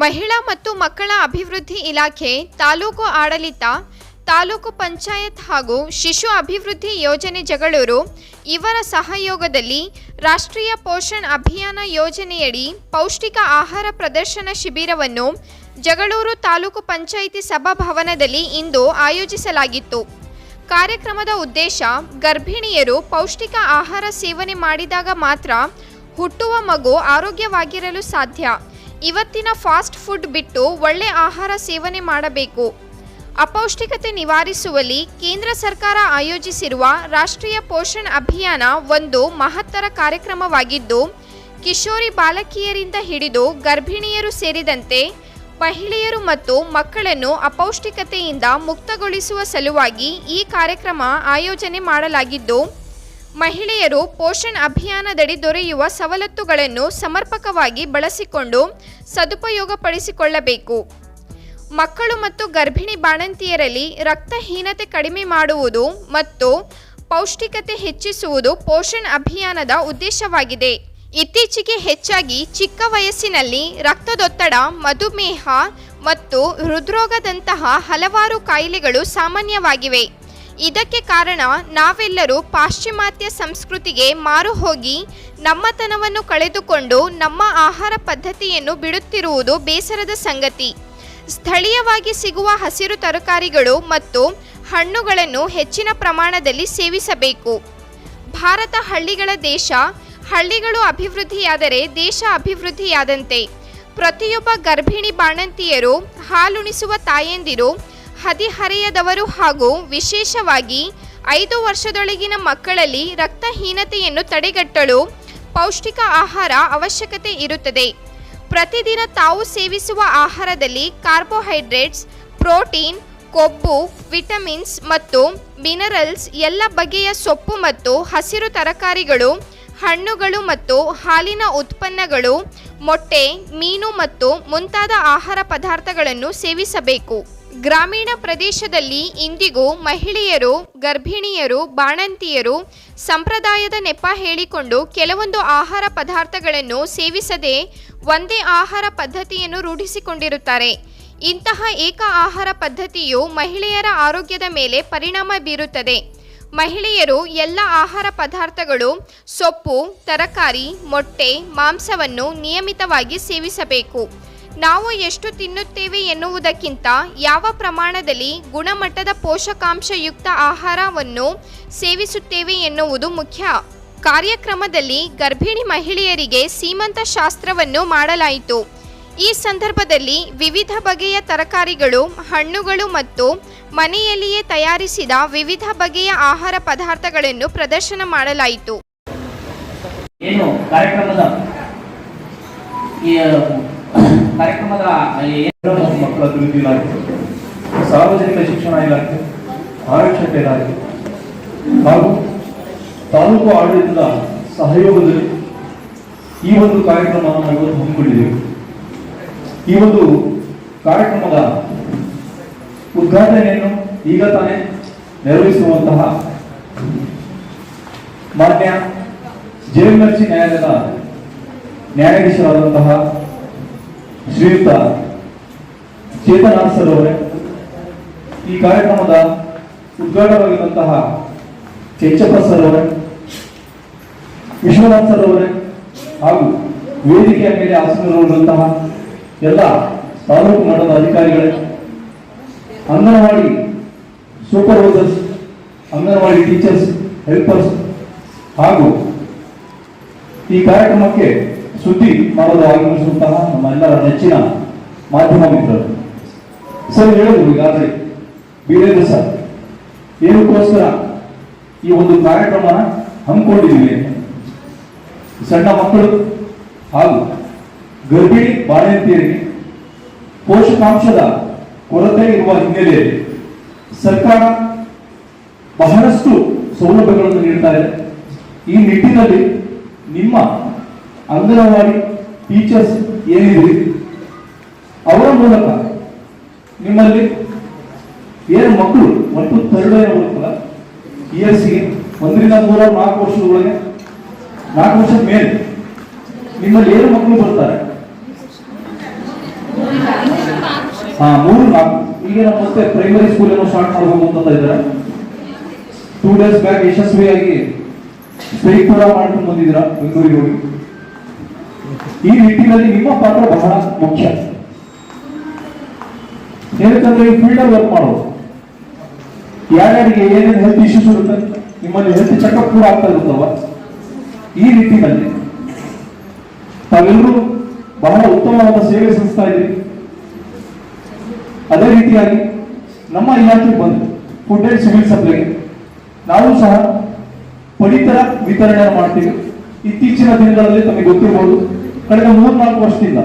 ಮಹಿಳಾ ಮತ್ತು ಮಕ್ಕಳ ಅಭಿವೃದ್ಧಿ ಇಲಾಖೆ, ತಾಲೂಕು ಆಡಳಿತ, ತಾಲೂಕು ಪಂಚಾಯತ್ ಹಾಗೂ ಶಿಶು ಅಭಿವೃದ್ಧಿ ಯೋಜನೆ ಜಗಳೂರು, ಇವರ ಸಹಯೋಗದಲ್ಲಿ ರಾಷ್ಟ್ರೀಯ ಪೋಷಣ್ ಅಭಿಯಾನ ಯೋಜನೆಯಡಿ ಪೌಷ್ಟಿಕ ಆಹಾರ ಪ್ರದರ್ಶನ ಶಿಬಿರವನ್ನು ಜಗಳೂರು ತಾಲೂಕು ಪಂಚಾಯಿತಿ ಸಭಾಭವನದಲ್ಲಿ ಇಂದು ಆಯೋಜಿಸಲಾಗಿತ್ತು. ಕಾರ್ಯಕ್ರಮದ ಉದ್ದೇಶ, ಗರ್ಭಿಣಿಯರು ಪೌಷ್ಟಿಕ ಆಹಾರ ಸೇವನೆ ಮಾಡಿದಾಗ ಮಾತ್ರ ಹುಟ್ಟುವ ಮಗು ಆರೋಗ್ಯವಾಗಿರಲು ಸಾಧ್ಯ. ಇವತ್ತಿನ ಫಾಸ್ಟ್ ಫುಡ್ ಬಿಟ್ಟು ಒಳ್ಳೆ ಆಹಾರ ಸೇವನೆ ಮಾಡಬೇಕು. ಅಪೌಷ್ಟಿಕತೆ ನಿವಾರಿಸುವಲ್ಲಿ ಕೇಂದ್ರ ಸರ್ಕಾರ ಆಯೋಜಿಸಿರುವ ರಾಷ್ಟ್ರೀಯ ಪೋಷಣ್ ಅಭಿಯಾನ ಒಂದು ಮಹತ್ತರ ಕಾರ್ಯಕ್ರಮವಾಗಿದ್ದು, ಕಿಶೋರಿ ಬಾಲಕಿಯರಿಂದ ಹಿಡಿದು ಗರ್ಭಿಣಿಯರು ಸೇರಿದಂತೆ ಮಹಿಳೆಯರು ಮತ್ತು ಮಕ್ಕಳನ್ನು ಅಪೌಷ್ಟಿಕತೆಯಿಂದ ಮುಕ್ತಗೊಳಿಸುವ ಸಲುವಾಗಿ ಈ ಕಾರ್ಯಕ್ರಮ ಆಯೋಜನೆ ಮಾಡಲಾಗಿದ್ದು ಮಹಿಳೆಯರು ಪೋಷಣ್ ಅಭಿಯಾನದಡಿ ದೊರೆಯುವ ಸವಲತ್ತುಗಳನ್ನು ಸಮರ್ಪಕವಾಗಿ ಬಳಸಿಕೊಂಡು ಸದುಪಯೋಗಪಡಿಸಿಕೊಳ್ಳಬೇಕು. ಮಕ್ಕಳು ಮತ್ತು ಗರ್ಭಿಣಿ ಬಾಣಂತಿಯರಲ್ಲಿ ರಕ್ತಹೀನತೆ ಕಡಿಮೆ ಮಾಡುವುದು ಮತ್ತು ಪೌಷ್ಟಿಕತೆ ಹೆಚ್ಚಿಸುವುದು ಪೋಷಣ್ ಅಭಿಯಾನದ ಉದ್ದೇಶವಾಗಿದೆ. ಇತ್ತೀಚೆಗೆ ಹೆಚ್ಚಾಗಿ ಚಿಕ್ಕ ವಯಸ್ಸಿನಲ್ಲಿ ರಕ್ತದೊತ್ತಡ, ಮಧುಮೇಹ ಮತ್ತು ಹೃದ್ರೋಗದಂತಹ ಹಲವಾರು ಕಾಯಿಲೆಗಳು ಸಾಮಾನ್ಯವಾಗಿವೆ. ಇದಕ್ಕೆ ಕಾರಣ ನಾವೆಲ್ಲರೂ ಪಾಶ್ಚಿಮಾತ್ಯ ಸಂಸ್ಕೃತಿಗೆ ಮಾರು ಹೋಗಿ ನಮ್ಮತನವನ್ನು ಕಳೆದುಕೊಂಡು ನಮ್ಮ ಆಹಾರ ಪದ್ಧತಿಯನ್ನು ಬಿಡುತ್ತಿರುವುದು ಬೇಸರದ ಸಂಗತಿ. ಸ್ಥಳೀಯವಾಗಿ ಸಿಗುವ ಹಸಿರು ತರಕಾರಿಗಳು ಮತ್ತು ಹಣ್ಣುಗಳನ್ನು ಹೆಚ್ಚಿನ ಪ್ರಮಾಣದಲ್ಲಿ ಸೇವಿಸಬೇಕು. ಭಾರತ ಹಳ್ಳಿಗಳ ದೇಶ, ಹಳ್ಳಿಗಳು ಅಭಿವೃದ್ಧಿಯಾದರೆ ದೇಶ ಅಭಿವೃದ್ಧಿಯಾದಂತೆ. ಪ್ರತಿಯೊಬ್ಬ ಗರ್ಭಿಣಿ ಬಾಣಂತಿಯರು ಹಾಲುಣಿಸುವ ತಾಯಂದಿರು ಹದಿಹರೆಯದವರು ಹಾಗೂ ವಿಶೇಷವಾಗಿ ಐದು ವರ್ಷದೊಳಗಿನ ಮಕ್ಕಳಲ್ಲಿ ರಕ್ತಹೀನತೆಯನ್ನು ತಡೆಗಟ್ಟಲು ಪೌಷ್ಟಿಕ ಆಹಾರ ಅವಶ್ಯಕತೆ ಇರುತ್ತದೆ. ಪ್ರತಿದಿನ ತಾವು ಸೇವಿಸುವ ಆಹಾರದಲ್ಲಿ ಕಾರ್ಬೋಹೈಡ್ರೇಟ್ಸ್, ಪ್ರೋಟೀನ್, ಕೊಬ್ಬು, ವಿಟಮಿನ್ಸ್ ಮತ್ತು ಮಿನರಲ್ಸ್ ಎಲ್ಲ ಬಗೆಯ ಸೊಪ್ಪು ಮತ್ತು ಹಸಿರು ತರಕಾರಿಗಳು, ಹಣ್ಣುಗಳು ಮತ್ತು ಹಾಲಿನ ಉತ್ಪನ್ನಗಳು, ಮೊಟ್ಟೆ, ಮೀನು ಮತ್ತು ಮುಂತಾದ ಆಹಾರ ಪದಾರ್ಥಗಳನ್ನು ಸೇವಿಸಬೇಕು. ಗ್ರಾಮೀಣ ಪ್ರದೇಶದಲ್ಲಿ ಇಂದಿಗೂ ಮಹಿಳೆಯರು, ಗರ್ಭಿಣಿಯರು, ಬಾಣಂತಿಯರು ಸಂಪ್ರದಾಯದ ನೆಪ ಹೇಳಿಕೊಂಡು ಕೆಲವೊಂದು ಆಹಾರ ಪದಾರ್ಥಗಳನ್ನು ಸೇವಿಸದೆ ಒಂದೇ ಆಹಾರ ಪದ್ಧತಿಯನ್ನು ರೂಢಿಸಿಕೊಂಡಿರುತ್ತಾರೆ. ಇಂತಹ ಏಕ ಆಹಾರ ಪದ್ಧತಿಯು ಮಹಿಳೆಯರ ಆರೋಗ್ಯದ ಮೇಲೆ ಪರಿಣಾಮ ಬೀರುತ್ತದೆ. ಮಹಿಳೆಯರು ಎಲ್ಲ ಆಹಾರ ಪದಾರ್ಥಗಳು, ಸೊಪ್ಪು, ತರಕಾರಿ, ಮೊಟ್ಟೆ, ಮಾಂಸವನ್ನು ನಿಯಮಿತವಾಗಿ ಸೇವಿಸಬೇಕು. ನಾವು ಎಷ್ಟು ತಿನ್ನುತ್ತೇವೆ ಎನ್ನುವುದಕ್ಕಿಂತ ಯಾವ ಪ್ರಮಾಣದಲ್ಲಿ ಗುಣಮಟ್ಟದ ಪೋಷಕಾಂಶಯುಕ್ತ ಆಹಾರವನ್ನು ಸೇವಿಸುತ್ತೇವೆ ಎನ್ನುವುದು ಮುಖ್ಯ. ಕಾರ್ಯಕ್ರಮದಲ್ಲಿ ಗರ್ಭಿಣಿ ಮಹಿಳೆಯರಿಗೆ ಸೀಮಂತ ಶಾಸ್ತ್ರವನ್ನು ಮಾಡಲಾಯಿತು. ಈ ಸಂದರ್ಭದಲ್ಲಿ ವಿವಿಧ ಬಗೆಯ ತರಕಾರಿಗಳು, ಹಣ್ಣುಗಳು ಮತ್ತು ಮನೆಯಲ್ಲಿಯೇ ತಯಾರಿಸಿದ ವಿವಿಧ ಬಗೆಯ ಆಹಾರ ಪದಾರ್ಥಗಳನ್ನು ಪ್ರದರ್ಶನ ಮಾಡಲಾಯಿತು. ಕಾರ್ಯಕ್ರಮದ ಮಕ್ಕಳ ಅಭಿವೃದ್ಧಿ ಇಲಾಖೆ, ಸಾರ್ವಜನಿಕ ಶಿಕ್ಷಣ ಇಲಾಖೆ, ಆರಕ್ಷಕ ಇಲಾಖೆ, ಹಾಗೂ ತಾಲೂಕು ಆಡಳಿತದ ಸಹಯೋಗದಲ್ಲಿ ಈ ಒಂದು ಕಾರ್ಯಕ್ರಮವನ್ನು ನಾವು ಇವತ್ತು ಹಮ್ಮಿಕೊಂಡಿದ್ದೇವೆ. ಈ ಒಂದು ಕಾರ್ಯಕ್ರಮದ ಉದ್ಘಾಟನೆಯನ್ನು ಈಗ ತಾನೇ ನೆರವೇರಿಸುವಂತಹ ಮಾನ್ಯ ಜೈಮರ್ಜಿ ನ್ಯಾಯಾಲಯದ ನ್ಯಾಯಾಧೀಶರಾದಂತಹ ಶ್ರೀಯುತ ಚೇತನಾಥ್ ಸರ್ ಅವರೇ ಈ ಕಾರ್ಯಕ್ರಮದ ಉದ್ಘಾಟವಾಗಿರುವಂತಹ ಚೆಚ್ಚಪ್ಪ ಸರ್ ಅವರೇ ವಿಶ್ವನಾಥ್ ಸರ್ ಅವರೇ ಹಾಗೂ ವೇದಿಕೆಯ ಮೇಲೆ ಆಸೀನರಾಗಿರುವಂತಹ ಎಲ್ಲ ತಾಲೂಕು ಮಟ್ಟದ ಅಧಿಕಾರಿಗಳೇ, anganwadi supervisors, anganwadi teachers, helpers ಹಾಗೂ ಈ ಕಾರ್ಯಕ್ರಮಕ್ಕೆ ಸುದ್ದಿ ಮಾಡೋದು ಆಗಮಿಸುವಂತಹ ನಮ್ಮ ಎಲ್ಲರ ನೆಚ್ಚಿನ ಮಾಧ್ಯಮ ಮಿತ್ರರು ಸರ್ ಹೇಳಿದ್ರು ಈಗಾಗಲೇ ಬೀರೇಂದ್ರ ಸರ್, ಏನಕ್ಕೋಸ್ಕರ ಈ ಒಂದು ಕಾರ್ಯಕ್ರಮನ ಹಮ್ಮಿಕೊಂಡಿದ್ದೀವಿ. ಸಣ್ಣ ಮಕ್ಕಳು ಹಾಗೂ ಗರ್ಭಿಣಿ ಬಾಣಂತಿಯರಿಗೆ ಪೋಷಕಾಂಶದ ಕೊರತೆ ಇರುವ ಹಿನ್ನೆಲೆಯಲ್ಲಿ ಸರ್ಕಾರ ಬಹಳಷ್ಟು ಸೌಲಭ್ಯಗಳನ್ನು ನೀಡ್ತಾ ಇದೆ ಈ ನಿಟ್ಟಿನಲ್ಲಿ ನಿಮ್ಮ ಅಂಗನವಾಡಿ ಟೀಚರ್ಸ್ ಏನಿದ್ರಿ ಅವರ ಮೂಲಕ ನಿಮ್ಮಲ್ಲಿ ಏನು ಮಕ್ಕಳು, ಒಟ್ಟು ಪಿ ಎಸ್ ಇಯರ್ಸ್ಗೆ ಒಂದರಿಂದ ಮೂರ ನಾಲ್ಕು ವರ್ಷದೊಳಗೆ, ನಾಲ್ಕು ವರ್ಷದ ಮೇಲೆ ನಿಮ್ಮಲ್ಲಿ ಏನು ಮಕ್ಕಳು ಬರ್ತಾರೆ? ಹಾ, ಮೂರು, ನಾಲ್ಕು. ಈಗ ನಮ್ಮ ಮತ್ತೆ ಪ್ರೈಮರಿ ಸ್ಕೂಲ್ ಏನೋ ಸ್ಟಾರ್ಟ್ ಮಾಡಬೇಕು ಅಂತ ಇದ್ದಾರೆ. ಟೂ ಡೇಸ್ ಬ್ಯಾಕ್ ಯಶಸ್ವಿಯಾಗಿ ಸ್ಟ್ರೈಕ್ ಕೂಡ ಮಾಡ್ಕೊಂಡು ಬಂದಿದ್ದೀರಾ ಬೆಂಗಳೂರಿಗೆ ಹೋಗಿ? ಈ ನಿಟ್ಟಿನಲ್ಲಿ ನಿಮ್ಮ ಪಾತ್ರ ಬಹಳ ಮುಖ್ಯ. ಏನಂತಂದ್ರೆ ಈ ಫೀಲ್ಡ್ ವರ್ಕ್ ಮಾಡೋದು. ಯಾರ್ಯಾರಿಗೆ ಏನೇನು ಹೆಲ್ತ್ ಇಶ್ಯೂಸ್ ಇರುತ್ತೆ, ನಿಮ್ಮಲ್ಲಿ ಹೆಲ್ತ್ ಚೆಕಪ್ ಕೂಡ ಆಗ್ತಾ ಇರುತ್ತಲ್ವ? ಈ ನಿಟ್ಟಿನಲ್ಲಿ ತಾವೆಲ್ಲರೂ ಬಹಳ ಉತ್ತಮವಾದ ಸೇವೆ ಸಲ್ಲಿಸ್ತಾ ಇದ್ದೀವಿ ಅದೇ ರೀತಿಯಾಗಿ ನಮ್ಮ ಇಲಾಖೆ ಬಂದು ಫುಡ್ ಅಂಡ್ ಸಿವಿಲ್ ಸಪ್ಲೈಗೆ ನಾವು ಸಹ ಪಡಿತರ ವಿತರಣೆ ಮಾಡ್ತೀವಿ. ಇತ್ತೀಚಿನ ದಿನಗಳಲ್ಲಿ ತಮಗೆ ಗೊತ್ತಿರಬಹುದು ಕಳೆದ ಮೂರ್ನಾಲ್ಕು ವರ್ಷದಿಂದ.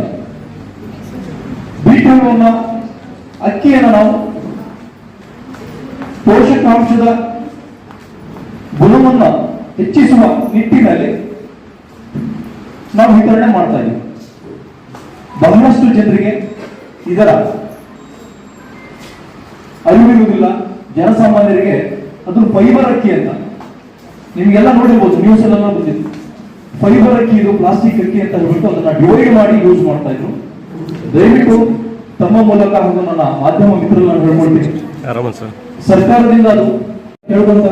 ಬೀಟನ್ನು ಅಕ್ಕಿಯನ್ನು ನಾವು ಪೋಷಕಾಂಶದ ಗುಣವನ್ನ ಹೆಚ್ಚಿಸುವ ನಿಟ್ಟಿನಲ್ಲಿ ನಾವು ವಿತರಣೆ ಮಾಡ್ತಾ ಇದ್ದೀವಿ. ಬಹಳಷ್ಟು ಜನರಿಗೆ ಇದರ ಅರಿವಿರುವುದಿಲ್ಲ. ಜನಸಾಮಾನ್ಯರಿಗೆ ಅದು ಫೈಬರ್ ಅಕ್ಕಿ ಅಂತ. ನಿಮಗೆಲ್ಲ ನೋಡಿರ್ಬೋದು ನ್ಯೂಸ್ ಎಲ್ಲ ಬಂದಿತ್ತು ಫೈಬರ್ ಅಕ್ಕಿ ಇದು ಪ್ಲಾಸ್ಟಿಕ್ ಅಕ್ಕಿ ಅಂತ ಹೇಳ್ಬಿಟ್ಟು ಅದನ್ನ ಡಿವೈಡ್ ಮಾಡಿ ಯೂಸ್ ಮಾಡ್ತಾ ಇದ್ರು. ದಯವಿಟ್ಟು ತಮ್ಮ ಮೂಲಕ ಹಾಗೂ ನನ್ನ ಮಾಧ್ಯಮ ಮಿತ್ರರನ್ನ ಹೇಳ್ಕೊಳ್ತೀನಿ. ಸರ್ಕಾರದಿಂದ ಅದು ಹೇಳುವಂತ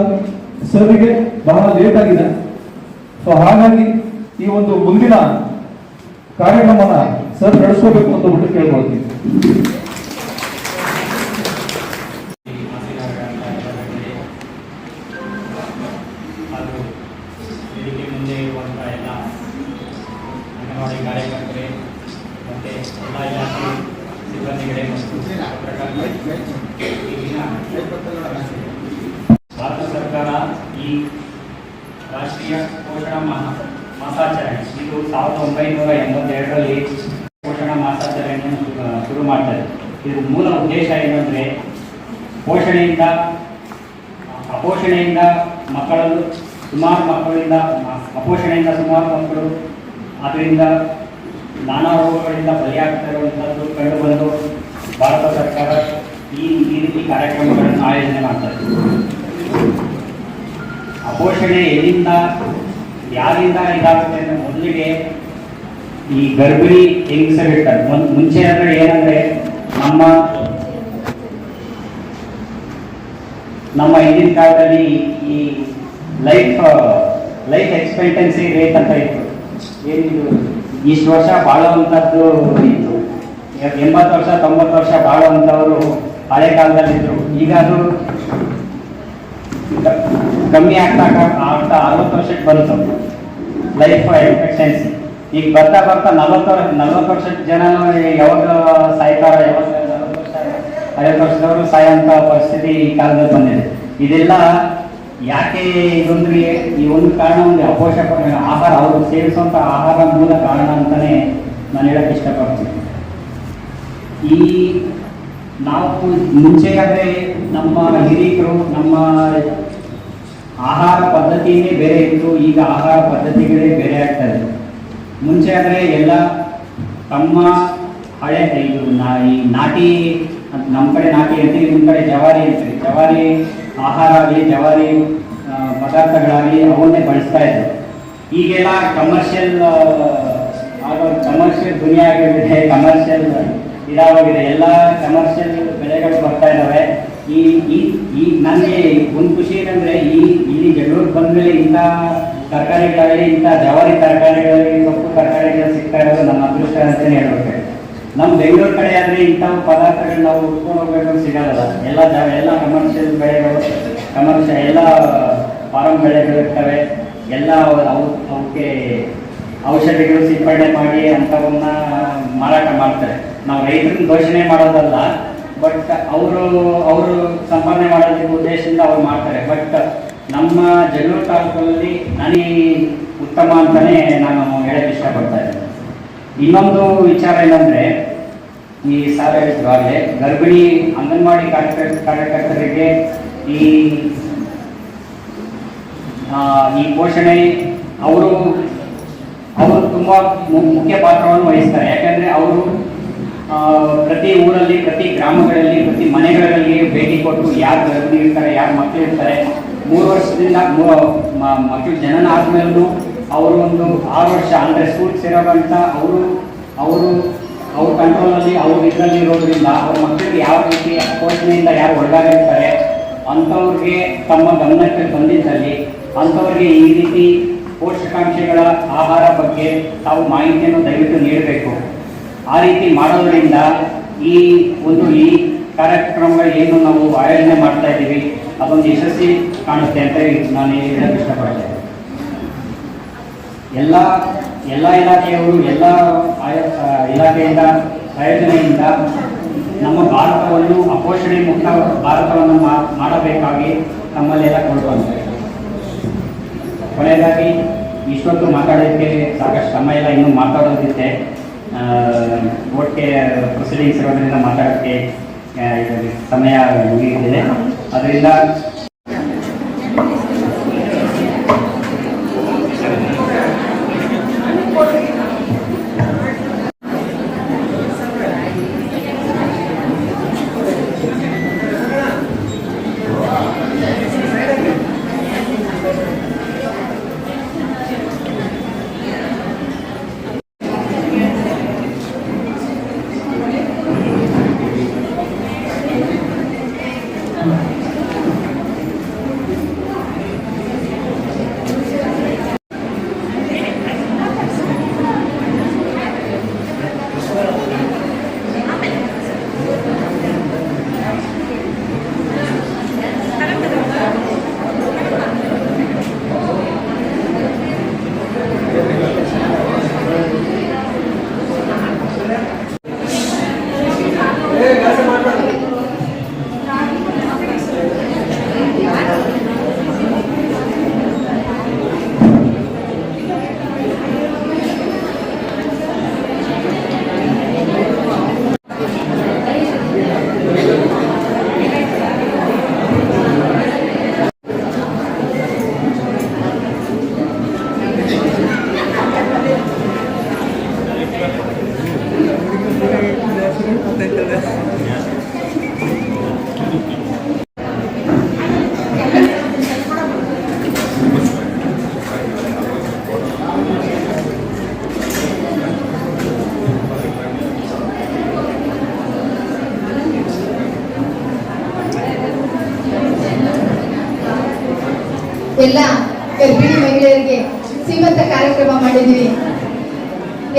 ಸರ್ವಿಗೆ ಬಹಳ ಲೇಟ್ ಆಗಿದೆ. ಸೊ ಹಾಗಾಗಿ ಈ ಒಂದು ಮುಂದಿನ ಕಾರ್ಯಕ್ರಮನ ಸರ್ ನಡೆಸ್ಕೋಬೇಕು ಅಂತ ಬಿಟ್ಟು ಕೇಳ್ಕೊಳ್ತೀನಿ ಹಾಗೂ ವೇದಿಕೆ ಮುಂದೆ ಇರುವಂಥ ಎಲ್ಲ ಅಂಗನವಾಡಿ ಕಾರ್ಯಕರ್ತರೆ ಮತ್ತು ಎಲ್ಲ ಇಲಾಖೆ ಸಿಬ್ಬಂದಿಗಳೇ ಮತ್ತು ಪತ್ರಕರ್ತರೆ, ಈ ದಿನ ಭಾರತ ಸರ್ಕಾರ ಈ ರಾಷ್ಟ್ರೀಯ ಪೋಷಣ ಮಹಾ ಮಾಸಾಚರಣೆ ಇದು ಸಾವಿರದ ಒಂಬೈನೂರ ಎಂಬತ್ತೆರಡರಲ್ಲಿ ಪೋಷಣ ಮಾಸಾಚರಣೆಯನ್ನು ಶು- ಶುರು ಮಾಡ್ತಾರೆ ಇದು ಮೂಲ ಉದ್ದೇಶ ಏನಂದರೆ ಪೋಷಣೆಯಿಂದ ಅಪೋಷಣೆಯಿಂದ ಮಕ್ಕಳನ್ನು ಸುಮಾರು ಮಕ್ಕಳಿಂದ ಅಪೋಷಣೆಯಿಂದ ಸುಮಾರು ಮಕ್ಕಳು. ಅದರಿಂದ ನಾನಾ ರೋಗಗಳಿಂದ ಬಲಿಯಾಗ್ತಿರುವಂಥದ್ದು ಕಂಡು ಬಂದು ಭಾರತ ಸರ್ಕಾರ ಈ ಈ ರೀತಿ ಕಾರ್ಯಕ್ರಮಗಳನ್ನು ಆಯೋಜನೆ ಮಾಡ್ತಾರೆ ಅಪೋಷಣೆ ಎಲ್ಲಿಂದ, ಯಾರಿಂದ ಇದಾಗುತ್ತೆ ಅಂದರೆ ಮೊದಲಿಗೆ ಈ ಗರ್ಭಿಣಿ ಹೆಂಗಸರಿರ್ತಾರೆ. ಮುಂಚೆ ಅಂದರೆ ಏನಂದರೆ ನಮ್ಮ ನಮ್ಮ ಹಿಂದಿನ ಕಾಲದಲ್ಲಿ ಈ ಲೈಫ್ ಲೈಫ್ ಎಕ್ಸ್ಪೆಕ್ಟೆನ್ಸಿ ರೇಟ್ ಅಂತ ಇತ್ತು. ಏನಿದು? ಇಷ್ಟು ವರ್ಷ ಬಾಳುವಂಥದ್ದು ಇತ್ತು. ಎಂಬತ್ತು ವರ್ಷ, ತೊಂಬತ್ತು ವರ್ಷ ಬಾಳುವಂಥವರು ಹಳೆ ಕಾಲದಲ್ಲಿದ್ದರು ಈಗ ಅದು ಕಮ್ಮಿ ಆಗ್ತಾ ಆಗ್ತಾ ಅರವತ್ತು ವರ್ಷಕ್ಕೆ ಬಂತು. ಲೈಫ್ ಎಕ್ಸ್ಪೆಕ್ಟೆನ್ಸಿ ಈಗ ಬರ್ತಾ ಬರ್ತಾ ನಲವತ್ತು ನಲವತ್ತು ವರ್ಷದ ಜನ ಯಾವಾಗ ಸಾಯ್ತಾರ, ಯಾವಾಗ ವರ್ಷ, ಐವತ್ತು ವರ್ಷದವರು ಸಾಯೋಂಥ ಪರಿಸ್ಥಿತಿ ಈ ಕಾಲದಲ್ಲಿ ಬಂದಿದೆ. ಇದೆಲ್ಲ ಯಾಕೆ ಇದೊಂದು ಈ ಒಂದು ಕಾರಣ ಒಂದು ಅಪೋಷಕ ಆಹಾರ, ಅವರು ಸೇವಿಸುವಂಥ ಆಹಾರ ಮೂಲ ಕಾರಣ ಅಂತಾನೆ ನಾನು ಹೇಳಕ್ಕೆ ಇಷ್ಟಪಡ್ತೀನಿ. ಈ ನಾವು ಮುಂಚೆ ಆದರೆ ನಮ್ಮ ಹಿರಿಯರು ನಮ್ಮ ಆಹಾರ ಪದ್ಧತಿಯೇ ಬೇರೆ ಇತ್ತು, ಈಗ ಆಹಾರ ಪದ್ಧತಿಗಳೇ ಬೇರೆ ಆಗ್ತಾ ಇದೆ. ಮುಂಚೆ ಆದರೆ ಎಲ್ಲ ತಮ್ಮ ಹಳೆ, ಇದು ನಾ ಈ ನಾಟಿ ನಮ್ಮ ಕಡೆ ನಾಟಿ ಇರ್ತೀವಿ ನಿಮ್ಮ ಕಡೆ ಜವಾರಿ ಇರ್ತೀವಿ ಜವಾರಿ ಆಹಾರ ಆಗಲಿ ಜವಾರಿ ಪದಾರ್ಥಗಳಾಗಲಿ ಅವನ್ನೇ ಬಳಸ್ತಾ ಇದ್ರು. ಈಗೆಲ್ಲ ಕಮರ್ಷಿಯಲ್ ಆಗೋ ಕಮರ್ಷಿಯಲ್ ದುನಿಯಾ ಆಗಿಬಿಟ್ಟಿದೆ ಕಮರ್ಷಿಯಲ್ ಇದಾಗೋಗಿದೆ. ಎಲ್ಲ ಕಮರ್ಷಿಯಲ್ ಬೆಳೆಗಳು ಬರ್ತಾ ಇದ್ದಾವೆ ಈ ಈ ನನಗೆ ಒಂದು ಖುಷಿ ಏನಂದರೆ, ಈ ಇಲ್ಲಿ ಬೆಂಗಳೂರು ಬಂದ್ಮೇಲೆ ಇಂಥ ತರಕಾರಿಗಳಾಗಲಿ ಇಂಥ ಜವಾರಿ ತರಕಾರಿಗಳಲ್ಲಿ, ಸೊಪ್ಪು ತರಕಾರಿಗಳು ಸಿಗ್ತಾ ಇರೋದು ನಮ್ಮ ಅದೃಷ್ಟ ಅಂತಲೇ ಹೇಳ್ಬೇಕು. ನಮ್ಮ ಬೆಂಗಳೂರು ಕಡೆ ಆದರೆ ಇಂಥ ಪದಾರ್ಥಗಳು ನಾವು ಉಟ್ಕೊಂಡು ಹೋಗ್ಬೇಕು ಸಿಗಲ್ಲ. ಎಲ್ಲ ಜಾಗ ಎಲ್ಲ ಕಮರ್ಷಿಯಲ್ ಬೆಳೆಗಳು, ಕಮರ್ಷಿಯಲ್ ಎಲ್ಲ ಫಾರಂ ಬೆಳೆಗಳು ಇರ್ತವೆ. ಎಲ್ಲ ಅವು, ಅವು- ಅವಕ್ಕೆ ಔಷಧಿಗಳು ಸಿಂಪಡಣೆ ಮಾಡಿ ಅಂಥವನ್ನ ಮಾರಾಟ ಮಾಡ್ತಾರೆ. ನಾವು ರೈತರನ್ನ ಘೋಷಣೆ ಮಾಡೋದಲ್ಲ, ಬಟ್ ಅವರು ಅವರು ಸಂಪಾದನೆ ಮಾಡೋದಕ್ಕೆ ಉದ್ದೇಶದಿಂದ ಅವ್ರು ಮಾಡ್ತಾರೆ. ಬಟ್ ನಮ್ಮ ಜಗಳೂರು ತಾಲೂಕಲ್ಲಿ ಹನಿ ಉತ್ತಮ ಅಂತಲೇ ನಾನು ಹೇಳಕ್ಕೆ ಇಷ್ಟಪಡ್ತಾ ಇದ್ದೇನೆ ಇನ್ನೊಂದು ವಿಚಾರ ಏನಂದ್ರೆ, ಈ ಸಾರ್ ಹೇಳಿದ್ರು ಗರ್ಭಿಣಿ ಅಂಗನವಾಡಿ ಕಾರ್ಯಕರ್, ಕಾರ್ಯಕರ್ತರಿಗೆ ಈ ಈ ಪೋಷಣೆ, ಅವರು ಅವರು ತುಂಬ ಮುಖ್ಯ ಪಾತ್ರವನ್ನು ವಹಿಸ್ತಾರೆ. ಯಾಕಂದ್ರೆ ಅವರು ಪ್ರತಿ ಊರಲ್ಲಿ, ಪ್ರತಿ ಗ್ರಾಮಗಳಲ್ಲಿ, ಪ್ರತಿ ಮನೆಗಳಲ್ಲಿ ಭೇಟಿ ಕೊಟ್ಟು ಯಾರು ಗರ್ಭಿಣಿ ಇರ್ತಾರೆ, ಯಾರು ಮಕ್ಕಳು ಇರ್ತಾರೆ, ಮೂರು ವರ್ಷದಿಂದ ಮಕ್ಕಳು ಜನನ ಆದ್ಮೇಲೂ ಅವರು ಒಂದು ಆರು ವರ್ಷ, ಅಂದರೆ ಸ್ಕೂಲ್ ಸೇರೋಕ್ಕಂತ ಅವರು ಅವರು, ಅವ್ರ ಕಂಟ್ರೋಲಲ್ಲಿ ಅವ್ರ ಇದರಲ್ಲಿ ಇರೋದ್ರಿಂದ ಅವ್ರ ಮಕ್ಕಳಿಗೆ ಯಾವ ರೀತಿ ಪೋಷಣೆಯಿಂದ ಯಾರು ಒಳಗಾಗಿರ್ತಾರೆ ಅಂಥವ್ರಿಗೆ ತಮ್ಮ ಗಮನಕ್ಕೆ ಬಂದಿದ್ದಲ್ಲಿ ಅಂಥವ್ರಿಗೆ ಈ ರೀತಿ ಪೋಷಕಾಂಶಗಳ ಆಹಾರ ಬಗ್ಗೆ ತಾವು ಮಾಹಿತಿಯನ್ನು ದಯವಿಟ್ಟು ನೀಡಬೇಕು. ಆ ರೀತಿ ಮಾಡೋದ್ರಿಂದ ಈ ಒಂದು ಈ ಕಾರ್ಯಕ್ರಮಗಳು ಏನು ನಾವು ಆಯೋಜನೆ ಮಾಡ್ತಾ ಇದ್ದೀವಿ, ಅದೊಂದು ಯಶಸ್ವಿ ಕಾಣುತ್ತೆ ಅಂತ ನಾನು ಹೇಳಕ್ಕೆ ಇಷ್ಟಪಡ್ತೇನೆ. ಎಲ್ಲ ಎಲ್ಲ ಇಲಾಖೆಯವರು, ಎಲ್ಲ ಇಲಾಖೆಯಿಂದ ಆಯೋಜನೆಯಿಂದ ನಮ್ಮ ಭಾರತವನ್ನು ಅಪೋಷಣೆ ಮುಕ್ತ ಭಾರತವನ್ನು ಮಾಡಬೇಕಾಗಿ ನಮ್ಮಲ್ಲೆಲ್ಲ ಕೊಡುವಂತೆ ಕೊನೆಯದಾಗಿ, ಇಷ್ಟೊತ್ತು ಮಾತಾಡೋದಕ್ಕೆ ಸಾಕಷ್ಟು ಸಮಯ ಇಲ್ಲ, ಇನ್ನೂ ಮಾತಾಡೋದಿದೆ ಓಟ್ಗೆ ಪ್ರೊಸೀಡಿಂಗ್ಸ್ ಇರೋದ್ರಿಂದ ಮಾತಾಡೋಕ್ಕೆ ಸಮಯ ಮುಗಿದಿದೆ ಅದರಿಂದ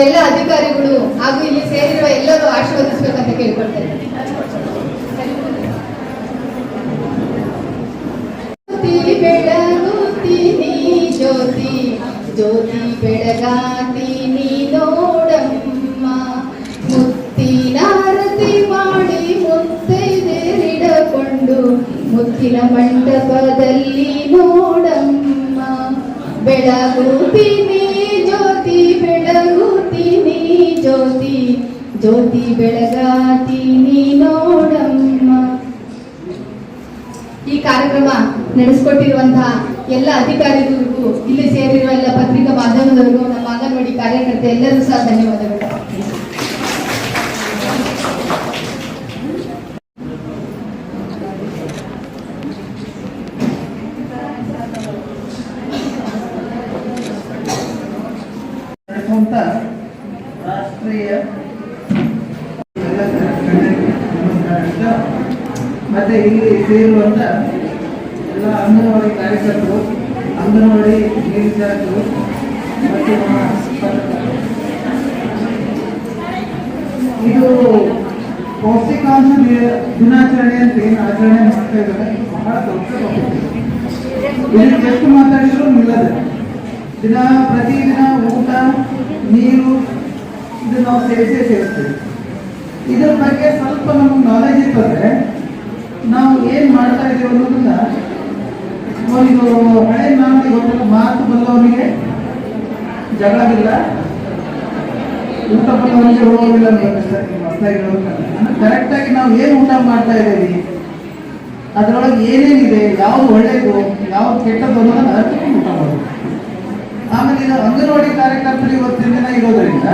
ಎಲ್ಲ ಅಧಿಕಾರಿಗಳು ಹಾಗೂ ಇಲ್ಲಿ ಸೇರಿರುವ ಎಲ್ಲರೂ ಆಶೀರ್ವದಿಸಬೇಕಂತ ಕೇಳ್ಕೊಳ್ತೇನೆ. ಜ್ಯೋತಿ ಜ್ಯೋತಿ ಬೆಳಗಾತೀನಿ ನೋಡಮ್ಮ. ಮುತ್ತಿನಾರತಿ ಮಾಡಿ ಮುತ್ತೈದೇರಿಡಕೊಂಡು, ಮುತ್ತಿನ ಮಂಟಪದಲ್ಲಿ ನೋಡಮ್ಮ. ಬೆಳಗುತ್ತೀನಿ ಜ್ಯೋತಿ ಬೆಳಗುತ್ತೀನಿ ಜ್ಯೋತಿ ಜ್ಯೋತಿ ಬೆಳಗಾತೀನಿ ನೋಡಮ್ಮ. ಈ ಕಾರ್ಯಕ್ರಮ ನಡೆಸಿಕೊಟ್ಟಿರುವಂತಹ ಎಲ್ಲ ಅಧಿಕಾರಿಗಳಿಗೂ, ಇಲ್ಲಿ ಸೇರಿರುವ ಎಲ್ಲ ಪತ್ರಿಕಾ ಮಾಧ್ಯಮದವರಿಗೂ, ನಮ್ಮ ಅಂಗನವಾಡಿ ಕಾರ್ಯಕರ್ತೆ ಎಲ್ಲರೂ ಸಹ ಧನ್ಯವಾದಗಳು ನಡೆಸುವಂತ ರಾಷ್ಟ್ರೀಯ ಮತ್ತೆ ಇಲ್ಲಿ ಸೇರುವಂತ ಎಲ್ಲ ಅಂಗನವಾಡಿ ಕಾರ್ಯಕರ್ತರು ಅಂಗನವಾಡಿ ಮೇಲ್ವಿಚಾರಕರು ಮತ್ತು ನಮ್ಮ ಪತ್ರಕರ್ತರು. ಇದು ಪೌಷ್ಟಿಕಾಂಶ ದಿ- ದಿನಾಚರಣೆ ಅಂತ ಏನು ಆಚರಣೆ ಮಾಡ್ತಾ ಇದ್ದಾರೆ ಇದು ಬಹಳ ದೊಡ್ಡ topic. ಇದಕ್ಕೆ ಎಷ್ಟು ಮಾತಾಡಿದ್ರು ನಿಲ್ಲದೆ ದಿನ ಪ್ರತಿದಿನ ಊಟ ನೀರು ಇದು ನಾವು ಸೇರಿಸೇ ಸೇರಿಸ್ತೀವಿ. ಇದ್ರ ಬಗ್ಗೆ ಸ್ವಲ್ಪ ನಮ್ಗೆ ನಾಲೆಜ್ ಇರ್ತದೆ. ನಾವು ಏನು ಮಾಡ್ತಾ ಇದ್ದೀವಿ ಅನ್ನೋದನ್ನ ಒಂದು ಹಳೆ ನಾಲ್ಕು ಗೊತ್ತಲ್ಲ ಮಾತು ಬಂದವನಿಗೆ ಜಗಳವಿಲ್ಲ. ಊಟ ಬಂದವನಿಗೆ ಹೋಗೋದಿಲ್ಲ ಕರೆಕ್ಟಾಗಿ ನಾವು ಏನು ಊಟ ಮಾಡ್ತಾ ಇದ್ದೀವಿ ಅದರೊಳಗೆ ಏನೇನಿದೆ? ಯಾವ್ದು ಒಳ್ಳೇದು? ಯಾವ್ದು ಕೆಟ್ಟದ್ದು ಅನ್ನೋದನ್ನ ಅರ್ಥ ಊಟ ಮಾಡೋದು. ಆಮೇಲೆ ಇದು ಅಂಗನವಾಡಿ ಕಾರ್ಯಕರ್ತರು ಇವತ್ತಿನ ದಿನ ಇರೋದ್ರಿಂದ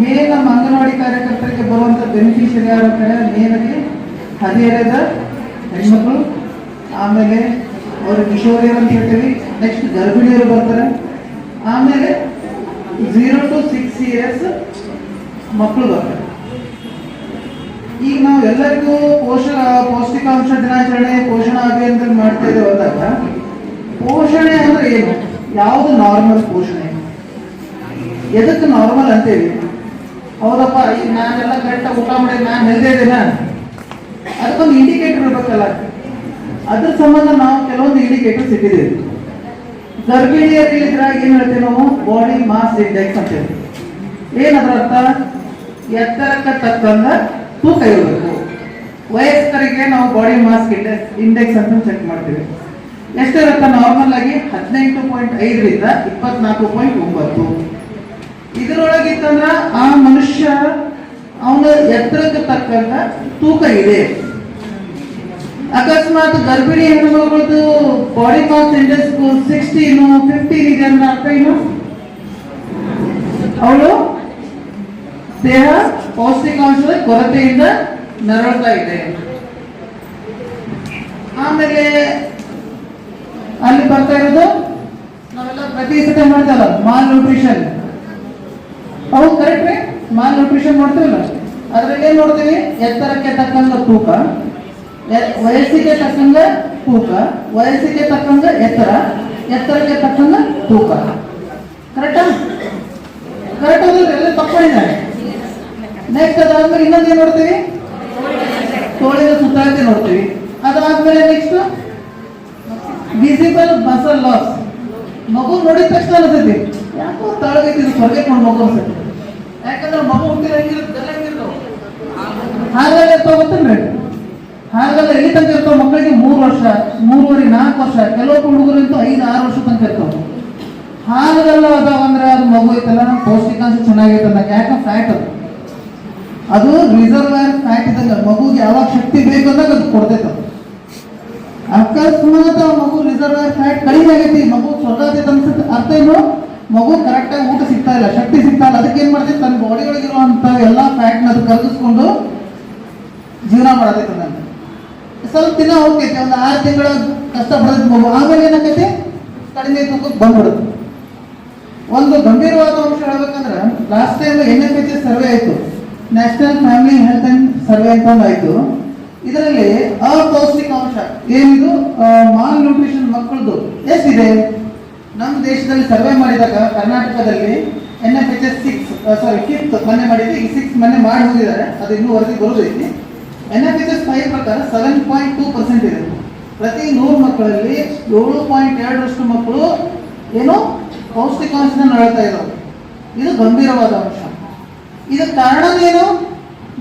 ಮೇನ್ ನಮ್ಮ ಅಂಗನವಾಡಿ ಕಾರ್ಯಕರ್ತರಿಗೆ ಬರುವಂತ ಬೆನಿಫಿಷರಿ ಯಾರು ಕಡೆ ಮೇನ್ ಆಗಿ ಹದಿಹರೆಯದ ಹೆಣ್ಮಕ್ಳು, ಆಮೇಲೆ ಅವರು ಕಿಶೋರಿಯರು ಅಂತ ಹೇಳ್ತೀವಿ. ನೆಕ್ಸ್ಟ್ ಗರ್ಭಿಣಿಯರು ಬರ್ತಾರೆ. ಆಮೇಲೆ ಝೀರೋ ಟು ಸಿಕ್ಸ್ ಇಯರ್ಸ್ ಮಕ್ಕಳು ಬರ್ತಾರೆ. ಈಗ ನಾವು ಎಲ್ಲರಿಗೂ ಪೋಷಣ, ಪೌಷ್ಟಿಕಾಂಶ ದಿನಾಚರಣೆ, ಪೋಷಣ ಅಭಿಯಾನದಲ್ಲಿ ಮಾಡ್ತಾ ಇದ್ದೇವೆ ಅಂದಾಗ, ಪೋಷಣೆ ಅಂದ್ರೆ ಏನು? ಯಾವುದು ನಾರ್ಮಲ್ ಪೋಷಣೆ? ಎದಕ್ಕೆ ನಾರ್ಮಲ್ ಅಂತೇಳಿ? ಹೌದಪ್ಪ ಈಗ ನಾನೆಲ್ಲ ಕರೆಕ್ಟಾಗಿ ಊಟ ಮಾಡಿ ನಾನು ಹೆಲ್ದಿ ಇದ್ದೀನ ಅದಕ್ಕೊಂದು ಇಂಡಿಕೇಟರ್ ಇರ್ಬೇಕಲ್ಲ. ಅದ್ರ ಸಂಬಂಧ ನಾವು ಕೆಲವೊಂದು ಇಂಡಿಕೇಟರ್ಸ್ ಇಟ್ಟಿದ್ದೀವಿ. ಗರ್ಭಿಣಿಯರಿಗೆ ಇದ್ರಾಗ ಏನ್ ಹೇಳ್ತೀವಿ ನಾವು? ಬಾಡಿ ಮಾಸ್ ಇಂಡೆಕ್ಸ್ ಅಂತೇಳಿ. ಏನದ್ರ ಅರ್ಥ? ಎತ್ತರಕ್ಕೆ ತಕ್ಕಂಗ ತೂಕ ಇರಬೇಕು. ವಯಸ್ಕರಿಗೆ ನಾವು ಬಾಡಿ ಮಾಸ್ ಇಂಡೆಕ್ಸ್ ಇಂಡೆಕ್ಸ್ ಅಂತ ಚೆಕ್ ಮಾಡ್ತೀವಿ. ಎಷ್ಟಿರುತ್ತೆ? ನಾರ್ಮಲ್ ಆಗಿ ಹದಿನೆಂಟು ಪಾಯಿಂಟ್ ಐದರಿಂದ ಇಪ್ಪತ್ನಾಲ್ಕು ಪಾಯಿಂಟ್ ಒಂಬತ್ತು. ಇದರೊಳಗಿತ್ತಂದ್ರ ಆ ಮನುಷ್ಯ ಅವನ ಎತ್ತರಕ್ಕೆ ತಕ್ಕಂತ ತೂಕ ಇದೆ. ಅಕಸ್ಮಾತ್ ಗರ್ಭಿಣಿ ಹೆಣ್ಣುಮಗಳದು body mass index sixteen fifteen ಇದೆ ಅಂದ್ರೆ ಅರ್ಥ ಏನು? ಅವಳು ದೇಹ ಪೌಷ್ಟಿಕಾಂಶದ ಕೊರತೆಯಿಂದ ನರಳ್ತಾ ಇದೆ. ಆಮೇಲೆ ಅಲ್ಲಿ ಬರ್ತಾ ಇರೋದು ನಾವೆಲ್ಲ ಪ್ರತಿ ಸತಿ ಮಾಡ್ತಲ್ಲ ಮಾಲ್ ನ್ಯೂಟ್ರಿಷನ್ ಅವು ಕರೆಕ್ಟ್ ರೀ. ಮಾಲ್ ನ್ಯೂಟ್ರಿಷನ್ ನೋಡ್ತೀವಲ್ಲ ಅದ್ರಲ್ಲಿ ಏನ್ ನೋಡ್ತೀವಿ? ಎತ್ತರಕ್ಕೆ ತಕ್ಕಂಗ ತೂಕ ವಯಸ್ಸಿಗೆ ತಕ್ಕಂಗ ತೂಕ, ವಯಸ್ಸಿಗೆ ತಕ್ಕಂಗ ಎತ್ತರ, ಎತ್ತರಕ್ಕೆ ತಕ್ಕಂಗ ತೂಕ. ಕರೆಕ್ಟಾ ಕರೆಕ್ಟ್ ಅಂದ್ರೆ ಎಲ್ಲ ತಪ್ಪಿದ್ದಾರೆ ನೆಕ್ಸ್ಟ್ ಅದಾದ್ಮೇಲೆ ಇನ್ನೊಂದು ಏನ್ ನೋಡ್ತೀವಿ? ತೋಳಿನ ಸುತ್ತಾಳತೆ ನೋಡ್ತೀವಿ. ಅದಾದ್ಮೇಲೆ ನೆಕ್ಸ್ಟ್ ವಿಸಿಬಲ್ ಮಸಲ್ ಲಾಸ್ ಮಗು ನೋಡಿದ ತಕ್ಷಣ ಅನ್ಸತಿ ಯಾಕೋ ತಳಗೈತಿ ಹೊರಗೆ ಕೊಂಡು ಮಗು ಅನ್ಸತಿ ಯಾಕಂದ್ರೆ ಮಗು ಹುಟ್ಟಿದ ಹೆಂಗಿರುತ್ತೆ? ಹೆಂಗಿರ್ತಾವ? ಇರ್ತಾವ ಗೊತ್ತೇನ್ರಿ? ಹಾಗಲ್ಲ ಎಲ್ಲಿ ತನಕ ಇರ್ತಾವ ಮಕ್ಕಳಿಗೆ? ಮೂರು ವರ್ಷ, ಮೂರುವರೆ, ನಾಲ್ಕು ವರ್ಷ ಕೆಲವೊಬ್ಬ ಹುಡುಗರಂತೂ ಐದು, ಆರು ವರ್ಷ ತನಕ ಇರ್ತಾವ. ಹಾಗಲ್ಲ ಅದಾವ ಅಂದ್ರೆ ಅದು ಮಗು ಐತಲ್ಲ ನಮ್ಮ ಪೌಷ್ಟಿಕಾಂಶ ಅನ್ನಕ್ಕೆ. ಯಾಕೆ ಫ್ಯಾಟ್ ಅದು. ಅದು ರಿಸರ್ವರ್ ಫ್ಯಾಟ್ ಇದ್ದಂಗ. ಮಗುಗೆ ಯಾವಾಗ ಶಕ್ತಿ ಬೇಕು ಅಂದಾಗ ಅದು ಕೊಡ್ತೈತೆ. ಅಕಸ್ಮಾತ್ ಮಗು ರಿಸರ್ವರ್ ಫ್ಯಾಟ್ ಕಡಿಮೆ ಆಗೈತಿ. ಮಗು ಸ್ವರ್ಗ ಆಗೈತೆ ಅನ್ಸುತ್ತೆ. ಅರ್ಥ ಏನು? ಮಗು ಕರೆಕ್ಟಾಗಿ ಊಟ ಸಿಗ್ತಾ ಇಲ್ಲ, ಶಕ್ತಿ ಸಿಗ್ತಾ ಇಲ್ಲ. ಅದಕ್ಕೆ ಏನ್ ಮಾಡ್ತೈತೆ ತನ್ನ ಬಾಡಿ ಒಳಗಿರುವಂತ ಎಲ್ಲ ಫ್ಯಾಟ್ನ ಅದು ಕರಗಿಸ್ಕೊಂಡು ಜೀವನ ಮಾಡತೈತೆ ನಾನು. ಸ್ವಲ್ಪ ದಿನ ಹೋಗ್ತೈತೆ, ಒಂದು ಆರು ತಿಂಗಳ ಕಷ್ಟ ಪಡೋದು ಮಗು. ಆಮೇಲೆ ಏನಾಗೈತಿ ಕಡಿಮೆ ತೂಕಕ್ಕೆ ಬಂದ್ಬಿಡುತ್ತೆ. ಒಂದು ಗಂಭೀರವಾದ ಅಂಶ ಹೇಳ್ಬೇಕಂದ್ರೆ last time N F H survey ಆಯ್ತು. National family health and survey ಅಂತ ಒಂದು ಆಯ್ತು. ಇದರಲ್ಲಿ ಅಪೌಷ್ಟಿಕಾಂಶ ಏನಿದು? ಮಾಲ್ ನ್ಯೂಟ್ರಿಷನ್ ಮಕ್ಕಳದು. ಎಷ್ಟಿದೆ? ನಮ್ಮ ದೇಶದಲ್ಲಿ ಸರ್ವೆ ಮಾಡಿದಾಗ ಕರ್ನಾಟಕದಲ್ಲಿ N F H S six sorry fifth ಮನೆ ಮಾಡಿದ್ರೆ ಈಗ ಸಿಕ್ಸ್ ಮನೆ ಮಾಡಿ ಹೋಗಿದ್ದಾರೆ, ಅದು ಇನ್ನೂ ವರದಿ ಬರೋದೈತಿ. N F H S five ಪ್ರಕಾರ ಸೆವೆನ್ ಪಾಯಿಂಟ್ ಟೂ ಪರ್ಸೆಂಟ್ ಇದೆ. ಪ್ರತಿ ನೂರು ಮಕ್ಕಳಲ್ಲಿ ಏಳು ಪಾಯಿಂಟ್ ಎರಡರಷ್ಟು ಮಕ್ಕಳು ಏನು ಪೌಷ್ಟಿಕಾಂಶನ ನಡೀತಾ ಇರೋದು ಇದು ಗಂಭೀರವಾದ ಅಂಶ. ಇದಕ್ಕೆ ಕಾರಣವೇನು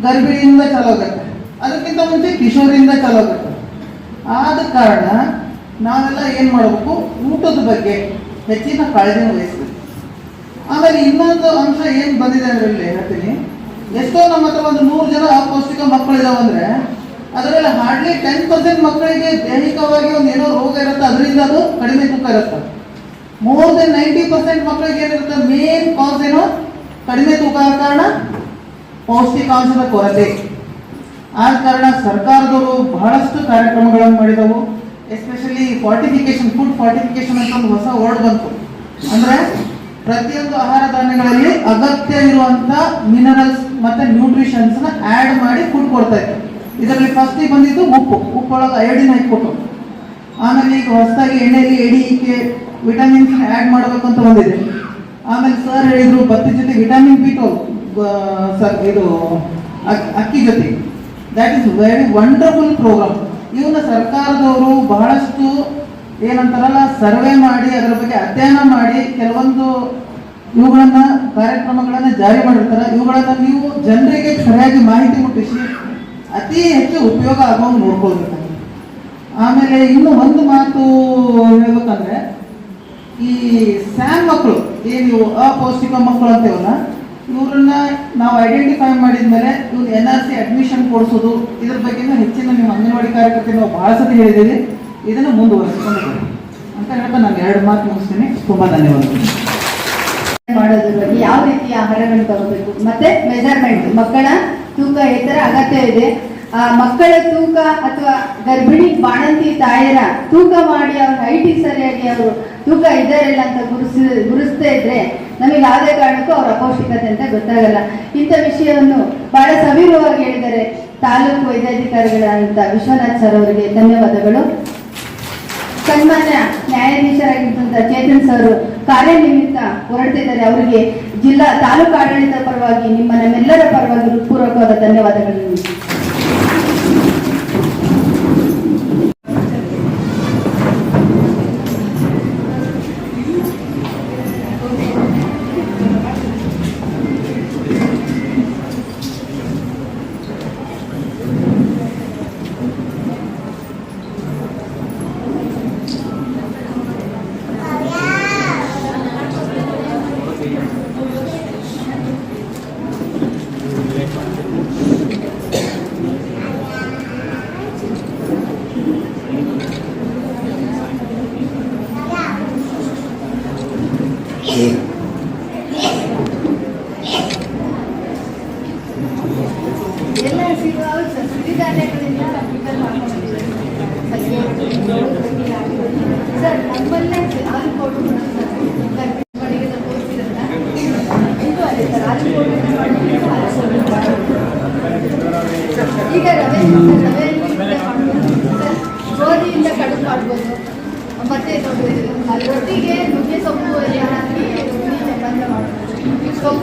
ಗರ್ಭಿಣಿಯಿಂದ ಚಾಲೋಗತ್ತೆ ಅದಕ್ಕಿಂತ ಮುಂಚೆ ಕಿಶೋರಿಯಿಂದ ಚಾಲೋಗತ್ತೆ ಆದ ಕಾರಣ ನಾವೆಲ್ಲ ಏನು ಮಾಡಬೇಕು? ಊಟದ ಬಗ್ಗೆ ಹೆಚ್ಚಿನ ಕಾಳಜಿನ ವಹಿಸ್ಬೇಕು. ಆಮೇಲೆ ಇನ್ನೊಂದು ಅಂಶ ಏನು ಬಂದಿದೆ ಅದರಲ್ಲಿ ಹೇಳ್ತೀನಿ. ಎಷ್ಟೋ ನಮ್ಮ ಹತ್ರ ಒಂದು ನೂರು ಜನ ಅಪೌಷ್ಟಿಕ ಮಕ್ಕಳು ಇದಾವೆ ಅಂದ್ರೆ, ಅದರಲ್ಲಿ ಹಾರ್ಡ್ಲಿ ಟೆನ್ ಪರ್ಸೆಂಟ್ ಮಕ್ಕಳಿಗೆ ದೈಹಿಕವಾಗಿ ಒಂದು ಏನೋ ರೋಗ ಇರುತ್ತೆ, ಅದರಿಂದ ಅದು ಕಡಿಮೆ ತೂಕ ಇರುತ್ತೆ. ಮೋರ್ ದೆನ್ ನೈಂಟಿ ಪರ್ಸೆಂಟ್ ಮಕ್ಕಳಿಗೆ ಏನಿರುತ್ತೆ ಮೇನ್ ಕಾಸ್ ಏನೋ? ಕಡಿಮೆ ತೂಕ ಕಾರಣ ಪೌಷ್ಟಿಕಾಂಶದ ಕೊರತೆ. ಆದ ಕಾರಣ ಸರ್ಕಾರದವರು ಬಹಳಷ್ಟು ಕಾರ್ಯಕ್ರಮಗಳನ್ನು ಮಾಡಿದವು. ಎಸ್ಪೆಷಲಿ ಫಾರ್ಟಿಫಿಕೇಶನ್ ಫುಡ್ ಫಾರ್ಟಿಫಿಕೇಶನ್ ಅಂತ ಒಂದು ಹೊಸ ವರ್ಡ್ ಬಂತು. ಅಂದ್ರೆ ಪ್ರತಿಯೊಂದು ಆಹಾರ ಧಾನ್ಯಗಳಲ್ಲಿ ಅಗತ್ಯ ಇರುವಂತ ಮಿನರಲ್ಸ್ ಮತ್ತೆ ನ್ಯೂಟ್ರಿಷನ್ಸ್ನ ಆಡ್ ಮಾಡಿ ಫುಡ್ ಕೊಡ್ತಾ ಇತ್ತು ಇದರಲ್ಲಿ ಫಸ್ಟ್ ಬಂದಿದ್ದು ಉಪ್ಪು. ಉಪ್ಪೊಳಗೆ ಐಡಿನ ಹಾಕಿಕೊಟ್ಟು ಆಮೇಲೆ ಈಗ ಹೊಸದಾಗಿ ಎಣ್ಣೆಯಲ್ಲಿ ಇಕ್ಕೆ ವಿಟಮಿನ್ಸ್ ಆಡ್ ಮಾಡಬೇಕು ಅಂತ ಬಂದಿದೆ. ಆಮೇಲೆ ಸರ್ ಹೇಳಿದ್ರು ಭತ್ತದ ಜೊತೆ ವಿಟಮಿನ್ ಬಿ ಟು ಸರ್ ಇದು ಅಕ್- ಅಕ್ಕಿ ಜೊತೆ. That is very wonderful programme ಇವನ್ನ ಸರ್ಕಾರದವರು ಬಹಳಷ್ಟು ಏನಂತಾರಲ್ಲ, ಸರ್ವೆ ಮಾಡಿ, ಅದರ ಬಗ್ಗೆ ಅಧ್ಯಯನ ಮಾಡಿ ಕೆಲವೊಂದು ಇವುಗಳನ್ನ, ಕಾರ್ಯಕ್ರಮಗಳನ್ನ ಜಾರಿ ಮಾಡಿರ್ತಾರೆ. ಇವುಗಳನ್ನ ನೀವು ಜನರಿಗೆ ಸರಿಯಾಗಿ ಮಾಹಿತಿ ಮುಟ್ಟಿಸಿ ಅತಿ ಹೆಚ್ಚು ಉಪಯೋಗ ಆಗೋಂಗೆ ನೋಡ್ಕೋಬೇಕು ಆಮೇಲೆ ಇನ್ನು ಒಂದು ಮಾತು ಹೇಳ್ಬೇಕಂದ್ರೆ, ಈ ಸ್ಯಾನ್ ಮಕ್ಕಳು ಏನು ಅಪೌಷ್ಟಿಕ ಮಕ್ಕಳು ಅಂತೀವಲ್ಲ ಇವ್ರನ್ನ ನಾವು ಐಡೆಂಟಿಫೈ ಮಾಡಿದ್ಮೇಲೆ ಇವ್ರು ಎನ್ ಆರ್ ಸಿ ಅಡ್ಮಿಷನ್ ಕೊಡಿಸೋದು, ಇದ್ರ ಬಗ್ಗೆನೂ ಹೆಚ್ಚಿನ ನಿಮ್ಮ ಅಂಗನವಾಡಿ ಕಾರ್ಯಕರ್ತರು ನಾವು ಭಾಳ ಸತಿ ಹೇಳಿದ್ದೀವಿ. ಇದನ್ನು ಮುಂದುವರಿಸಿಕೊಂಡು. ಅಂತ ಹೇಳ್ತಾ ನಾನು ಎರಡು ಮಾತು ಮುಗಿಸ್ತೀನಿ. ತುಂಬಾ ಧನ್ಯವಾದಗಳು. ಮಾಡೋದ್ರ ಬಗ್ಗೆ ಯಾವ ರೀತಿಯ ಆಹಾರಗಳು ತಗೋಬೇಕು? ಮತ್ತೆ ಮೆಜರ್ಮೆಂಟ್ ಮಕ್ಕಳ ತೂಕ ಎತ್ತರ ಅಗತ್ಯ ಇದೆ. ಮಕ್ಕಳ ತೂಕ ಅಥವಾ ಗರ್ಭಿಣಿ ಬಾಣಂತಿ ತಾಯರ ತೂಕ ಮಾಡಿ ಅವ್ರ ಹೈಟಿಗೆ ಸರಿಯಾಗಿ ಅವರು ತೂಕ ಇದ್ದಾರಿಲ್ಲ ಅಂತ ಗುರುಸ, ಗುರುಸ್ತಾ ಇದ್ರೆ ನಮಗೆ ಯಾವುದೇ ಕಾರಣಕ್ಕೂ ಅವರ ಅಪೌಷ್ಟಿಕತೆ ಅಂತ ಗೊತ್ತಾಗಲ್ಲ. ಇಂಥ ವಿಷಯವನ್ನು ಬಹಳ ಸವಿರವಾಗಿ ಹೇಳಿದರೆ ತಾಲೂಕು ವೈದ್ಯಾಧಿಕಾರಿಗಳಾದಂಥ ವಿಶ್ವನಾಥ್ ಸರ್ ಅವರಿಗೆ ಧನ್ಯವಾದಗಳು. ಸನ್ಮಾನ್ಯ ನ್ಯಾಯಾಧೀಶರಾಗಿದ್ದಂಥ ಚೇತನ್ ಸರ್ ಕಾರ್ಯನಿಮಿತ್ತ ಹೊರಡ್ತಿದ್ದಾರೆ. ಅವರಿಗೆ ಜಿಲ್ಲಾ ತಾಲೂಕು ಆಡಳಿತ ಪರವಾಗಿ ನಿಮ್ಮ ನಮ್ಮೆಲ್ಲರ ಪರವಾಗಿ ಹೃತ್ಪೂರ್ವಕವಾದ ಧನ್ಯವಾದಗಳನ್ನು ಎಲ್ಲ ಸಿಗುವ ಸಿರಿಧಾನ್ಯಗಳಿಂದ ಪ್ರಿಪೇರ್ ಮಾಡ್ಕೊಂಡಿದ್ದೀವಿ ಸರ್ ನಮ್ಮಲ್ಲೇ ಹಾಲು ಪೌಡರ್ ಗರ್ಭಿಣಿಗಳಿಗೆ ತೋರಿಸಿರಲ್ಲ ಇದು ಅದೇ ಸರ್ ಹಾಲು ಪೌಡರ್ ಈಗ ರವೆ ರವೆ ಸರ್ ಗೋಧಿಯಿಂದ ಕಡುಬು ಮಾಡ್ಬೋದು ಮತ್ತೆ ನೋಡಿ ಅಲ್ಲಿ ರೊಟ್ಟಿಗೆ ನುಗ್ಗೆ ಸೊಪ್ಪು ಎಲ್ಲ ಹಾಕಿ ರೊಟ್ಟಿ ಚಪಾತಿ ಮಾಡ್ಬೋದು ಸೊಪ್ಪುಗಳು ಹಾಕಿ ಅದು ಎಲ್ಲ ಮಿಶ್ರಣ ಮಾಡ್ಬೋದು ರಾಗಿದು ಹಲ್ವ ಮಾಡಿದ್ವಿ ಸರ್ ಮಕ್ಕಳಿಗೆ ಅದು ರಾಗಿ ಸರ್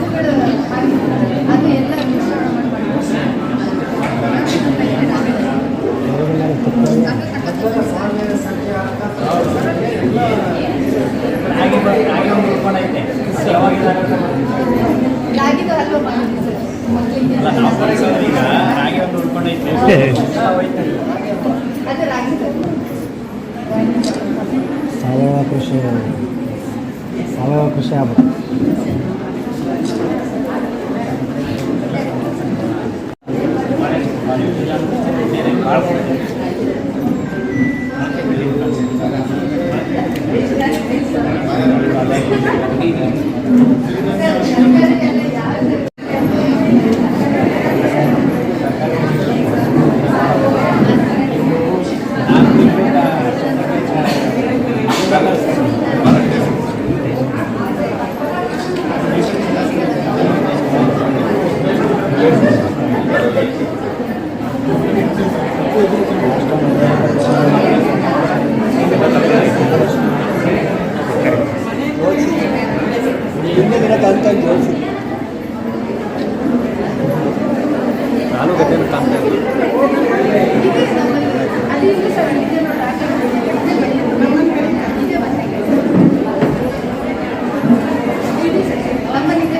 ಸಾವಯವ ಕೃಷಿ ಸಾವಯವ ಕೃಷಿ ಆಗ್ಬೇಕು. ಸರ್ ಸರ್ಕಾರಕ್ಕೆಲ್ಲ ಯಾರು ಇದೆ ನಮ್ಮಲ್ಲಿ ಅಲ್ಲಿ ಇದೆ ಸರ್ ಇದೆ ನೋಡಿ ಆ ಕಡೆ ಇದೆ ಬೆಳೆಯೋದು. ಇದೆ ಮತ್ತೆ. ಇದೆ ಸರ್. ನಮ್ಮಲ್ಲಿ ಇದೆ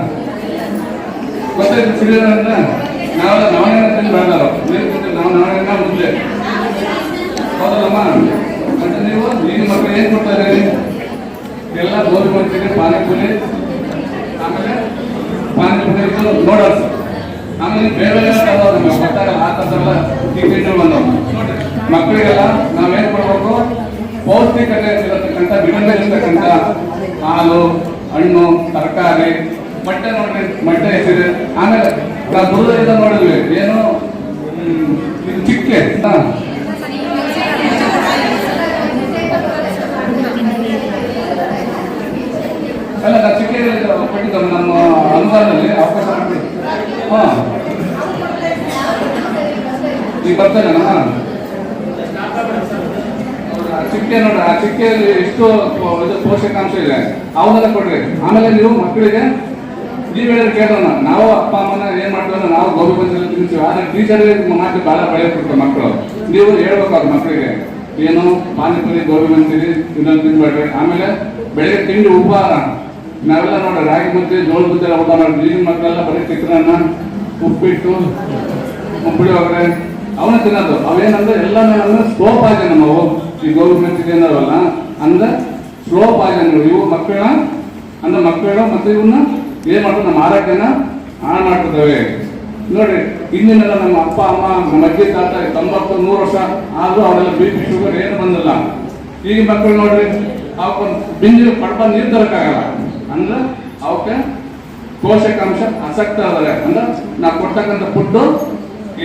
ಸಿರಿಧಾನ ನಾವೆಲ್ಲ ನವಣೆನ ತಿಂದು ಬೆಳೆದಾರ ನಾವು ನವಣೆನ ಮುಂದೆ ಹೌದಲ್ಲಮ್ಮ? ಮತ್ತೆ ನೀವು ನೀನು ಮಕ್ಕಳು ಏನು ಕೊಡ್ತಾರೆ ಎಲ್ಲ ಗೋಧಿ ಮಾಡ್ತೀನಿ ಪಾನಿಪುರಿ. ಆಮೇಲೆ ಪಾನಿಪುರಿ ನೋಡೋಣ ಆಮೇಲೆ ಬೇರೆ ನಮ್ಗೆ ಗೊತ್ತಾಗಲ್ಲ ಆ ಥರದ್ದೆಲ್ಲ ಟಿಕೆಟ್ ಬಂದವು. ಮಕ್ಕಳಿಗೆಲ್ಲ ನಾವೇನ್ ಕೊಡ್ಬೇಕು? ಪೌಷ್ಟಿಕತೆ ಇರತಕ್ಕಂಥ ವಿಟಮಿನ್ ಇರ್ತಕ್ಕಂಥ ಹಾಲು, ಹಣ್ಣು, ತರಕಾರಿ ಮೊಟ್ಟೆ ನೋಡ್ರಿ ಮೊಟ್ಟೆ ಹೆಸರು ಆಮೇಲೆ ದೂರದಿಂದ ನೋಡಿದ್ವಿ ಏನು ಚಿಕ್ಕೆ. ಹಾ. ಅಲ್ಲ ನಾನು ಚಿಕ್ಕ ಕೊಟ್ಟಿದ್ದಮ್ಮ ನಮ್ಮ ಅನುದಾನದಲ್ಲಿ ಅವಕಾಶ ಮಾಡಿ ಹಾ. ಈಗ ಬರ್ತೇನೆ ಚಿಕ್ಕೆ ನೋಡ್ರಿ, ಆ ಚಿಕ್ಕೆಯಲ್ಲಿ ಎಷ್ಟು ಪೋಷಕಾಂಶ ಇದೆ. ಅವನ್ನೆಲ್ಲ ಕೊಡ್ರಿ. ಆಮೇಲೆ ನೀವು ಮಕ್ಕಳಿಗೆ ನೀವ್ ಹೇಳಿದ್ರೆ ಕೇಳೋಣ. ನಾವು ಅಪ್ಪ, ಅಮ್ಮನ ಏನ್ ಮಾಡ್ತೇವೆ ನಾವು ಗೋಬಿ ಬಂದಿಲ್ಲ ತಿಂತೀವಿ ಆದ್ರೆ ಟೀಚರ್ ಮಾತು ಬಹಳ ಬೆಳೆಯಕ್ಬಿಡ್ತಾರೆ ಮಕ್ಕಳು. ನೀವು ಹೇಳ್ಬೇಕು ಅವ್ರ ಮಕ್ಕಳಿಗೆ, ಏನು, ಪಾನಿಪುರಿ ಗೋಬಿ ಬಂತೀರಿ ಇನ್ನೊಂದು ತಿನ್ಬೇಡ್ರಿ. ಆಮೇಲೆ ಬೆಳಿಗ್ಗೆ ತಿಂಡಿ ಉಪಹಾರ. ನಾವೆಲ್ಲ ನೋಡ್ರಿ ರಾಗಿ ಮುದ್ದೆ ಜೋಳ ಮುದ್ದೆ ಊಟ ಮಾಡಿದ್ವಿ ಈಗಿನ ಮಕ್ಕಳೆಲ್ಲ ಬರೀ ಚಿತ್ರಾನ್ನ, ಉಪ್ಪಿಟ್ಟು ಪುಳಿಯೋಗರೆ ಅವನ ತಿನ್ನೋದು. ಅವೇನಂದ್ರೆ ಎಲ್ಲ ಸ್ಲೋಪ್ ಆಗಿದೆ ನಾವು ಈ ಗೌರ್ಮೆಂಟ್ ಇದೇನವಲ್ಲ ಅಂದ್ರೆ ಸ್ಲೋಪ್ ಆಗಿ ಇವು. ಮಕ್ಕಳ ಅಂದ್ರೆ ಮಕ್ಕಳು ಮತ್ತೆ ಇವನ್ನ ಏನ್ ಮಾಡ್ತಾರೆ ನಮ್ಮ ಆರೋಗ್ಯನ ಹಾಳು ಮಾಡ್ತಿದ್ದಾವೆ ನೋಡಿ, ಹಿಂದಿನೆಲ್ಲ ನಮ್ಮ ಅಪ್ಪ, ಅಮ್ಮ, ನಮ್ಮ ಅಜ್ಜಿ, ತಾತ, ತೊಂಬತ್ತು, ನೂರು ವರ್ಷ ಆದ್ರೂ ಅವರೆಲ್ಲ ಬಿ ಪಿ ಶುಗರ್ ಏನು ಬಂದಿಲ್ಲ. ಈಗ ಮಕ್ಕಳು ನೋಡ್ರಿ ಅವಕ್ಕೊಂದು ಬಿಂದಿಗೆ ಪಡ್ಪ ನೀರು ತರಕ್ಕಾಗಲ್ಲ. ಅಂದ್ರೆ ಅವಕ್ಕೆ ಪೋಷಕಾಂಶ ಆಸಕ್ತ ಅದಾರೆ ಅಂದ್ರೆ ನಾವು ಕೊಡ್ತಕ್ಕಂಥ ಫುಡ್ಡು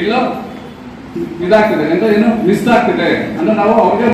ಇಲ್ಲ ಇದಾಗ್ತಿದೆ. ಅಂದ್ರೆ ಏನು ಮಿಸ್ ಆಗ್ತಿದೆ. ಅಂದ್ರೆ ನಾವು ಅವ್ರಿಗೆ